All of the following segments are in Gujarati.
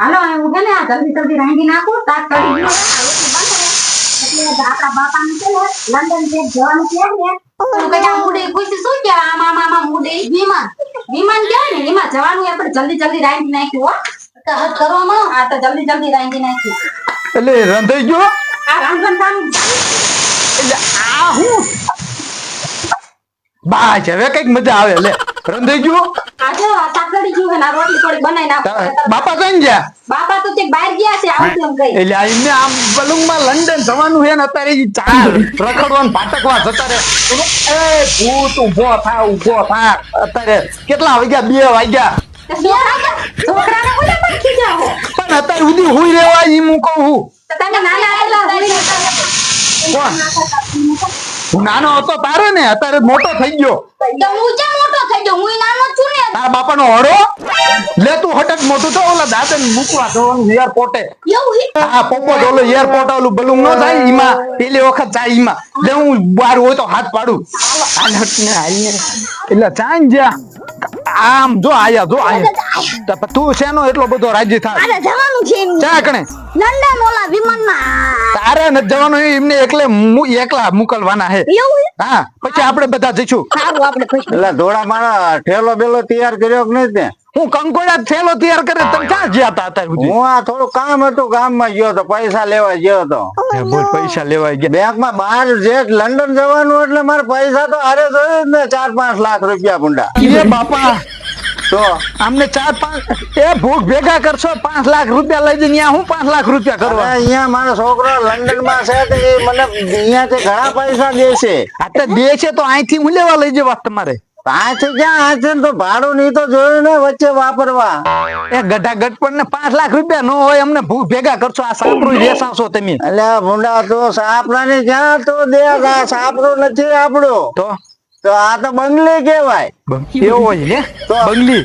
હાલો ઉભે ને આ જલ્દી જલ્દી રાંધી નાખો. તાત કરી. એટલે આપણા બાપાને છે ને લંડન છે જવાનું છે ને. તું કઈ આ મુડી શું કે આમ આમ આમ આમ વિમાન. વિમાન કહેવાય ને એમાં જવાનું આપણે જલ્દી જલ્દી રાંધી નાખ્યું હો. તો હદ કરવામાં આ તો જલ્દી જલ્દી રાંધી નાખ્યું. એટલે રંધાઈ ગયો? આ કામ એટલે આ હું? બા હવે કંઈક મજા આવે લે. રંધાઈ ગયો? આજે આ ગયું છે રોટલી થોડી બનાવી નાખો. બાપા કઈ ગયા? બાપા તો તે બહાર ગયા છે આવશે એમ કઈ. એટલે એમને આમ બલૂંગમાં લંડન જવાનું છે ને અત્યારે ઈ ચા પાટકવા જતા રે એ ભૂત ઊભો થા ઊભો થા. અત્યારે કેટલા વાગ્યા? બે વાગ્યા. પણ અત્યારે સુધી હુઈ રહેવા ઈ હું. કહું તમે નાના એટલા હોઈ કોણ? હું નાનો હતો તારે ને અત્યારે મોટો થઈ ગયો. તો હું થઈ ગયો. હું નાનો છું ને. તારા બાપાનો હડો લે તું હટક મોટું તો ઓલા દાદા મૂકવા જવાનું એરપોર્ટે આ પોપો ઓલો એરપોર્ટ ઓલું બલૂન નો થાય ઈમાં પેલી વખત જાય ઈમાં. લે હું બાર હોય તો હાથ પાડું. હાલ હટ ને હાલ ને એટલે ચાંદ જા. આમ જો આયા જો આયા. તું શેનો એટલો બધો રાજી થાય જવાનું છે ચા કણે? લંડન ઓલા વિમાનમાં. તારે નથી જવાનું એમને એકલે એકલા મોકલવાના હે હા પછી આપણે બધા જઈશું સારું આપણે એટલે ધોળા મારા ઠેલો બેલો તૈયાર કર્યો કે નહીં તે? હું કંકોડા થેલો તૈયાર કરે તમે ક્યાં જ્યાં હતા અત્યારે હું આ થોડું કામ હતું ગામમાં ગયો તો પૈસા લેવા ગયો તો. બોલ પૈસા લેવાય ગયા. બેંકમાં બહાર જે લંડન જવાનું એટલે મારે પૈસા તો હારે જોઈએ ને ચાર પાંચ લાખ રૂપિયા ભૂંડા. બાપા તો અમને ચાર પાંચ એ ભૂખ ભેગા કરશો પાંચ લાખ રૂપિયા લઈ જઈને હું પાંચ લાખ રૂપિયા કરવા? અહીંયા મારો છોકરો લંડનમાં છે તો એ મને તે ઘણા પૈસા દેશે આ તો દે છે તો અહીંથી હું લેવા લઈ જવા તમારે. પાંચથી ક્યાં હાથે તો ભાડું નહીં તો જોયું ને વચ્ચે વાપરવા. એ ગઢા ગઢપણ ને પાંચ લાખ રૂપિયા નો હોય અમને ભૂખ ભેગા કરશો આ સાપરું વેસાશો તમે. એટલે આ ભૂંડા તો સાપરાની ક્યાં તો દે આ સાપરું નથી આપણું. તો? તો આ તો બંગલી કેવાય એવું હોય ને? બંગલી?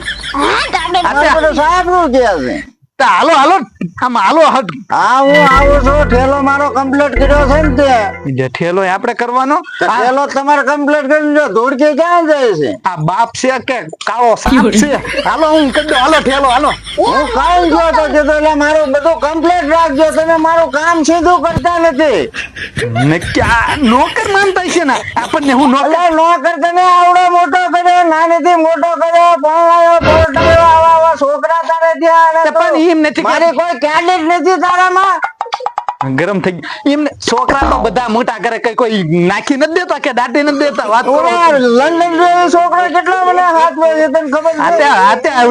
આ તો સાપરું કે છે તો હાલો હાલો. આમ હાલો હટ હા હું આવું છું. ઠેલો મારો કમ્પ્લીટ કર્યો છે ને તે. જે ઠેલો આપણે કરવાનો? ઠેલો તમારે કમ્પ્લીટ કરી દો ધૂળકી ક્યાં જાય છે? આ બાપ છે કે કાળો સાપ છે? હાલો હું કહી દઉં હાલો ઠેલો હાલો. હું કાઈ ગયો તો કીધું એટલે મારું બધું કમ્પ્લીટ રાખજો. તમે મારું કામ સીધું કરતા નથી. ને ક્યાં? નોકર માનતા છે ને? આપણને હું નોકર નોકર તમે આવડો મોટો કર્યો નાનીથી મોટો કર્યો પોલટાયો આવા આવા છોકરા તારે ત્યાં પણ એમ નથી કે- કોઈ ક્રેડિટ નથી તારામાં. ગરમ થઈ ગયું. એમને છોકરા તો બધા મોટા કરે કઈ કોઈ નાખી નથી દેતા કે દાટી નથી દેતા? વાત લંડન છોકરો કેટલો મને હાથમાં ખબર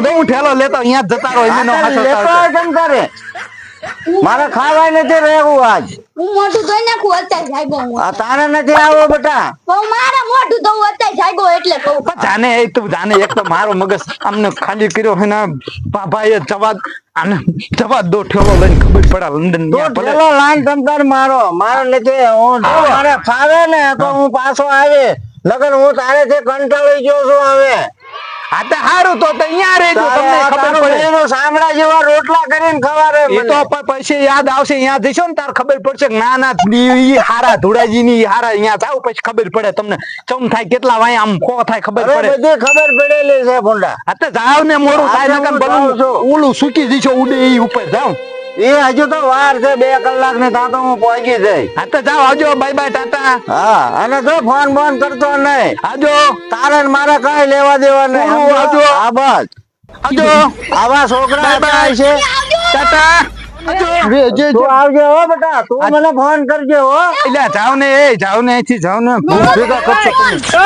હું ઠેલો લેતો અહીંયા જતા રહો એનો આ લેતો કેમ કરે મારે ખાવા નથી રહેવું આજ. હું મોઢું ધોઈ નાખું અત્યારે જાગ્યો આ તારે નથી આવો બેટા? હું મારે મોઢું ધોવું અત્યારે જાગ્યો એટલે કહું. જાને એ તું જાને એક તો મારો મગજ આમને ખાલી કર્યો હે ને ભાઈ જવાબ આને જવાબ દો ઠેલો લઈને ખબર પડે લંડન ભલે. લાઈન તમતાર મારો મારો નથી હું મારે ફાવે ને તો હું પાછો આવે લગન હું તારે છે કંટાળી ગયો છું હવે. આ તો હારું તો અહીંયા રહેજો તમને ખબર પડે. એનો સાંભળા જેવા રોટલા કરીને ખવારે એ તો પછી યાદ આવશે અહીંયા જઈશો ને તાર ખબર પડશે કે ના ના ઈ હારા ધોળાજી ની હારા અહીંયા જાવ પછી ખબર પડે તમને ચમ થાય કેટલા વાય આમ ખો થાય ખબર પડે. બધી ખબર પડેલી છે ભોંડા. આ તો જાવ ને મોરું થાય નકર હું. ઓલું સૂકી જઈશો ઉડે ઈ ઉપર જાવ એ હજુ તો વાર છે બે કલાકની ત્યાં તો હું પહોંચી જઈ હા તો જાઓ આવજો. Bye bye tata. હા અને તો ફોન બોન કરતો નહીં. આવજો. તારે મારે કઈ લેવા દેવા નહીં. આવજો. હા બસ. આવજો. આવા છોકરા બાય બાય છે? ટાટા. આવજો. હો બેટા. તું મને ફોન કરજે હો. એટલે જાવ ને એ જાવ ને અહીંથી જાવ ને. ભેગા કરશો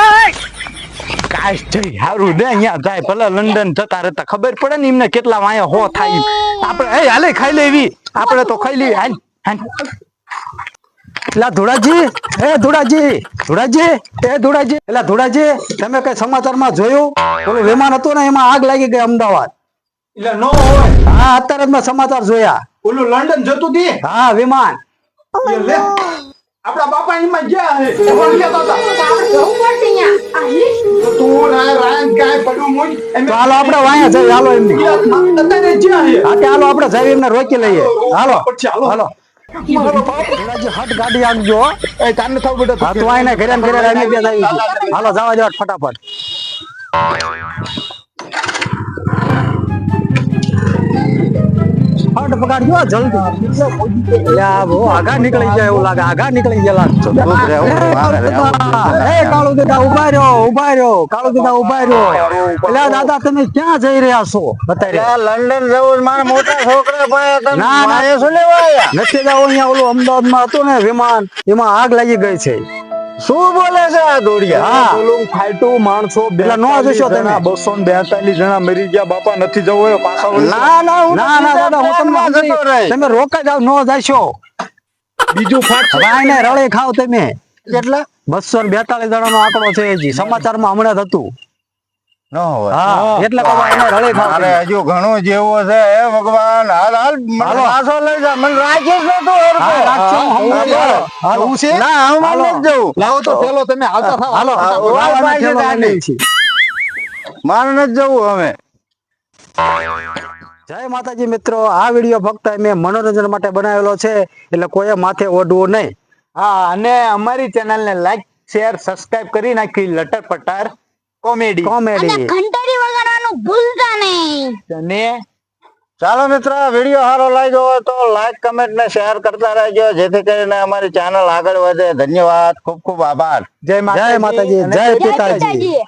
કાશ જઈ હારું ને અહીંયા જાય. ભલે લંડન જતા રહેતા. ખબર પડે ને એમને કેટલા વાયા હો થાય આપણે એ હાલે ખાઈ લેવી આપણે તો ખાઈ લેવી હાલ હાલ. એલા ધોળાજી એ ધોળાજી ધોળાજી એ ધોળાજી. એલા ધોળાજી તમે કઈ સમાચારમાં જોયું? ઓલું વિમાન હતું ને એમાં આગ લાગી ગઈ અમદાવાદ. એટલે નો હોય. હા અત્યારે જ મેં સમાચાર જોયા. ઓલું લંડન જતું હતી હા વિમાન. આપણા આપડા બાપા એમાં ગયા હે. હાલો આપણે વાયા જઈએ, હાલો એમની અત્યારે જ્યાં હે હા તે હાલો આપણે જઈ એમને રોકી લઈએ હાલો હાલો. આગજો એ તાને થવું બેટા હા તું આઈને ઘરે ઘરે જઈએ. હાલો, જવા ફટાફટ ફટાફટ પકડજો જલ્દી. આગા નીકળી જાય એવું લાગે આગા નીકળી ગયા એ કાળુ દાદા ઊભા રહ્યો ઊભા રહ્યો કાળુ દાદા ઊભા રહ્યો. એટલે દાદા તમે ક્યાં જઈ રહ્યા છો? અત્યારે લંડન જવું મારે મોટા છોકરા પાસે ના, ના. મારે શું લેવા નથી જવું અહીંયા ઓલું અમદાવાદમાં હતું ને વિમાન એમાં આગ લાગી ગઈ છે. શું બોલે છે આ દોડિયા? હા. ઓલું માણસો એટલે નો જોશો તમે. બસો ને બેતાલીસ જણા મરી ગયા બાપા નથી જવું હોય પાછા ના ના ના ના દાદા હું તમને જતો તમે રોકા જાવ નો જાશો બીજું ફાટ રાયને રળે ખાવ તમે. કેટલા? બસો ને બેતાલીસ જણા નો આંકડો છે હજી. સમાચારમાં હમણાં જ હતું. ન હોય. હા એટલે મારે હજુ ઘણું જેવું છે હે ભગવાન? હાલ હાલ પાછો લઈ જા. મને રાખીશ ને તું હરખો. હા, રાખજો, હું હા, હમણાં હાલો. હાલો. એવું છે? ના હું હાલો. જવું લાવો તો પેલો તમે. આવતા થાવ હાલો હા, લાવવાના વાળ થેલો પાસે લઈ લઈએ છીએ. મારે નથી જવું હવે. જય માતાજી મિત્રો. આ વીડિયો ફક્ત મેં મનોરંજન માટે બનાવેલો છે એટલે કોઈએ માથે ઓઢવું નહીં. હા અને અમારી ચેનલ ને લાઈક શેર સબસ્ક્રાઇબ કરી નાખી લટર પટાર કોમેડી. કોમેડી. ઘંટડી વગાડવાનું ભૂલતા નહીં. ચાલો મિત્રો વીડિયો સારો લાગ્યો હોય તો લાઈક કમેન્ટ ને શેર કરતા રહેજો. જેથી કરીને અમારી ચેનલ આગળ વધે. ધન્યવાદ. ખૂબ ખૂબ આભાર. જય જય માતાજી. જય પિતાજી.